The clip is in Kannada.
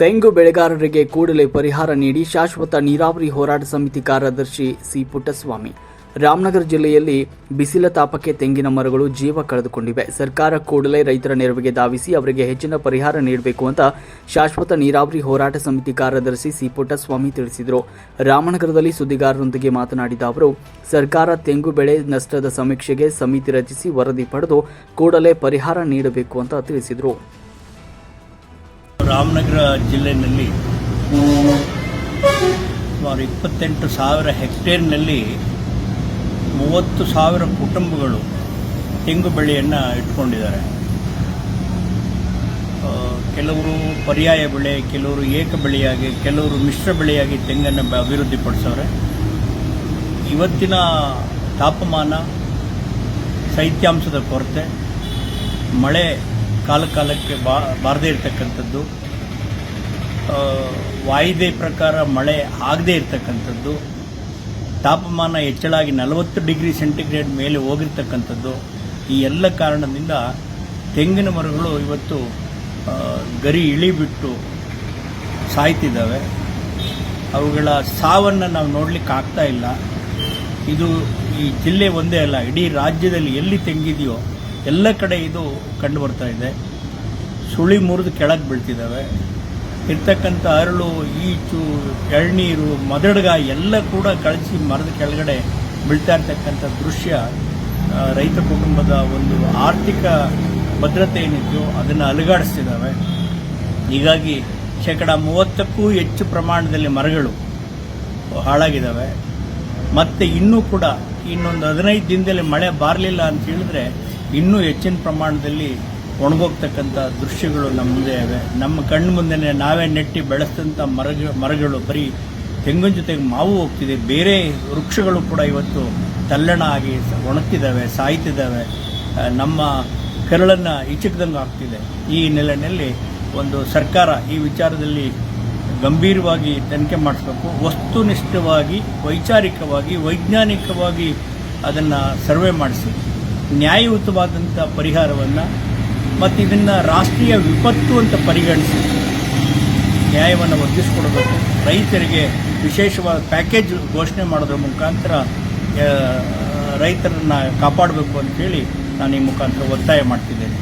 ತೆಂಗು ಬೆಳೆಗಾರರಿಗೆ ಕೂಡಲೇ ಪರಿಹಾರ ನೀಡಿ ಶಾಶ್ವತ ನೀರಾವರಿ ಹೋರಾಟ ಸಮಿತಿ ಕಾರ್ಯದರ್ಶಿ ಸಿ ಪುಟ್ಟಸ್ವಾಮಿ. ರಾಮನಗರ ಜಿಲ್ಲೆಯಲ್ಲಿ ಬಿಸಿಲ ತಾಪಕ್ಕೆ ತೆಂಗಿನ ಮರಗಳು ಜೀವ ಕಳೆದುಕೊಂಡಿವೆ. ಸರ್ಕಾರ ಕೂಡಲೇ ರೈತರ ನೆರವಿಗೆ ಧಾವಿಸಿ ಅವರಿಗೆ ಹೆಚ್ಚಿನ ಪರಿಹಾರ ನೀಡಬೇಕು ಅಂತ ಶಾಶ್ವತ ನೀರಾವರಿ ಹೋರಾಟ ಸಮಿತಿ ಕಾರ್ಯದರ್ಶಿ ಸಿ ಪುಟ್ಟಸ್ವಾಮಿ ತಿಳಿಸಿದರು. ರಾಮನಗರದಲ್ಲಿ ಸುದ್ದಿಗಾರರೊಂದಿಗೆ ಮಾತನಾಡಿದ ಅವರು, ಸರ್ಕಾರ ತೆಂಗು ಬೆಳೆ ನಷ್ಟದ ಸಮೀಕ್ಷೆಗೆ ಸಮಿತಿ ರಚಿಸಿ ವರದಿ ಪಡೆದು ಕೂಡಲೇ ಪರಿಹಾರ ನೀಡಬೇಕು ಅಂತ ತಿಳಿಸಿದರು. ರಾಮನಗರ ಜಿಲ್ಲೆಯಲ್ಲಿ ಸುಮಾರು ಇಪ್ಪತ್ತೆಂಟು ಸಾವಿರ ಹೆಕ್ಟೇರ್ನಲ್ಲಿ ಮೂವತ್ತು ಸಾವಿರ ಕುಟುಂಬಗಳು ತೆಂಗು ಬೆಳೆಯನ್ನು ಇಟ್ಕೊಂಡಿದ್ದಾರೆ. ಕೆಲವರು ಪರ್ಯಾಯ ಬೆಳೆ, ಕೆಲವರು ಏಕ ಬೆಳೆಯಾಗಿ, ಕೆಲವರು ಮಿಶ್ರ ಬೆಳೆಯಾಗಿ ತೆಂಗನ್ನು ಅಭಿವೃದ್ಧಿಪಡಿಸವ್ರೆ. ಇವತ್ತಿನ ತಾಪಮಾನ ಶೈತ್ಯಾಂಶದ ಕೊರತೆ. ಮಳೆ ಕಾಲ ಕಾಲಕ್ಕೆ ಬಾ, ಬಾರದೇ ಇರತಕ್ಕಂಥದ್ದು. ವಾಯಿದೆ ಪ್ರಕಾರ ಮಳೆ ಆಗದೇ ಇರತಕ್ಕಂಥದ್ದು, ತಾಪಮಾನ ಹೆಚ್ಚಳಾಗಿ ನಲವತ್ತು ಡಿಗ್ರಿ ಸೆಂಟಿಗ್ರೇಡ್ ಮೇಲೆ ಹೋಗಿರ್ತಕ್ಕಂಥದ್ದು, ಈ ಎಲ್ಲ ಕಾರಣದಿಂದ ತೆಂಗಿನ ಮರಗಳು ಇವತ್ತು ಗರಿ ಇಳಿಬಿಟ್ಟು ಸಾಯ್ತಿದ್ದಾವೆ. ಅವುಗಳ ಸಾವನ್ನು ನಾವು ನೋಡಲಿಕ್ಕೆ ಆಗ್ತಾ ಇಲ್ಲ. ಇದು ಈ ಜಿಲ್ಲೆ ಒಂದೇ ಅಲ್ಲ, ಇಡೀ ರಾಜ್ಯದಲ್ಲಿ ಎಲ್ಲಿ ತೆಂಗಿದೆಯೋ ಎಲ್ಲ ಕಡೆ ಇದು ಕಂಡು ಬರ್ತಾ ಇದೆ. ಸುಳಿ ಮುರಿದು ಕೆಳಗೆ ಬೀಳ್ತಿದ್ದಾವೆ. ಇರ್ತಕ್ಕಂಥ ಅರಳು, ಈಚು, ಎಳ್ನೀರು, ಮದಡ್ಗ ಎಲ್ಲ ಕೂಡ ಕಳಿಸಿ ಮರದ ಕೆಳಗಡೆ ಬೀಳ್ತಾ ಇರ್ತಕ್ಕಂಥ ದೃಶ್ಯ ರೈತ ಕುಟುಂಬದ ಒಂದು ಆರ್ಥಿಕ ಭದ್ರತೆ ಏನಿದೆಯೋ ಅದನ್ನು ಅಲುಗಾಡಿಸ್ತಿದ್ದಾವೆ ಹೀಗಾಗಿ ಶೇಕಡ ಮೂವತ್ತಕ್ಕೂ ಹೆಚ್ಚು ಪ್ರಮಾಣದಲ್ಲಿ ಮರಗಳು ಹಾಳಾಗಿದ್ದಾವೆ ಮತ್ತು ಇನ್ನೂ ಕೂಡ ಇನ್ನೊಂದು ಹದಿನೈದು ದಿನದಲ್ಲಿ ಮಳೆ ಬರಲಿಲ್ಲ ಅಂತ ಹೇಳಿದ್ರೆ ಇನ್ನೂ ಹೆಚ್ಚಿನ ಪ್ರಮಾಣದಲ್ಲಿ ಒಣಗೋಗ್ತಕ್ಕಂಥ ದೃಶ್ಯಗಳು ನಮ್ಮ ಮುಂದೆ ಇವೆ. ನಮ್ಮ ಕಣ್ಣು ಮುಂದೆ ನಾವೇ ನೆಟ್ಟಿ ಬೆಳೆಸಿದಂಥ ಮರ ಮರಗಳು, ಬರೀ ತೆಂಗಿನ ಜೊತೆಗೆ ಮಾವು ಹೋಗ್ತಿದೆ. ಬೇರೆ ವೃಕ್ಷಗಳು ಕೂಡ ಇವತ್ತು ತಲ್ಲಣ ಆಗಿ ಒಣಗ್ತಿದ್ದಾವೆ, ಸಾಯ್ತಿದ್ದಾವೆ. ನಮ್ಮ ಕೆರಳನ್ನು ಇಚಕ್ದಂಗೆ ಆಗ್ತಿದೆ. ಈ ನೆಲೆಯಲ್ಲಿ ಒಂದು ಸರ್ಕಾರ ಈ ವಿಚಾರದಲ್ಲಿ ಗಂಭೀರವಾಗಿ ತನಿಖೆ ಮಾಡಿಸ್ಬೇಕು. ವಸ್ತುನಿಷ್ಠವಾಗಿ, ವೈಚಾರಿಕವಾಗಿ, ವೈಜ್ಞಾನಿಕವಾಗಿ ಅದನ್ನು ಸರ್ವೆ ಮಾಡಿಸಿ. ನ್ಯಾಯಯುತವಾದಂಥ ಪರಿಹಾರವನ್ನು ಮತ್ತು ಇದನ್ನು ರಾಷ್ಟ್ರೀಯ ವಿಪತ್ತು ಅಂತ ಪರಿಗಣಿಸಿ ನ್ಯಾಯವನ್ನು ಒದಗಿಸಿಕೊಡಬೇಕು ರೈತರಿಗೆ ವಿಶೇಷವಾದ ಪ್ಯಾಕೇಜ್ ಘೋಷಣೆ ಮಾಡೋದ್ರ ಮುಖಾಂತರ ರೈತರನ್ನು ಕಾಪಾಡಬೇಕು ಅಂತೇಳಿ ನಾನು ಈ ಮುಖಾಂತರ ಒತ್ತಾಯ ಮಾಡ್ತಿದ್ದೇನೆ.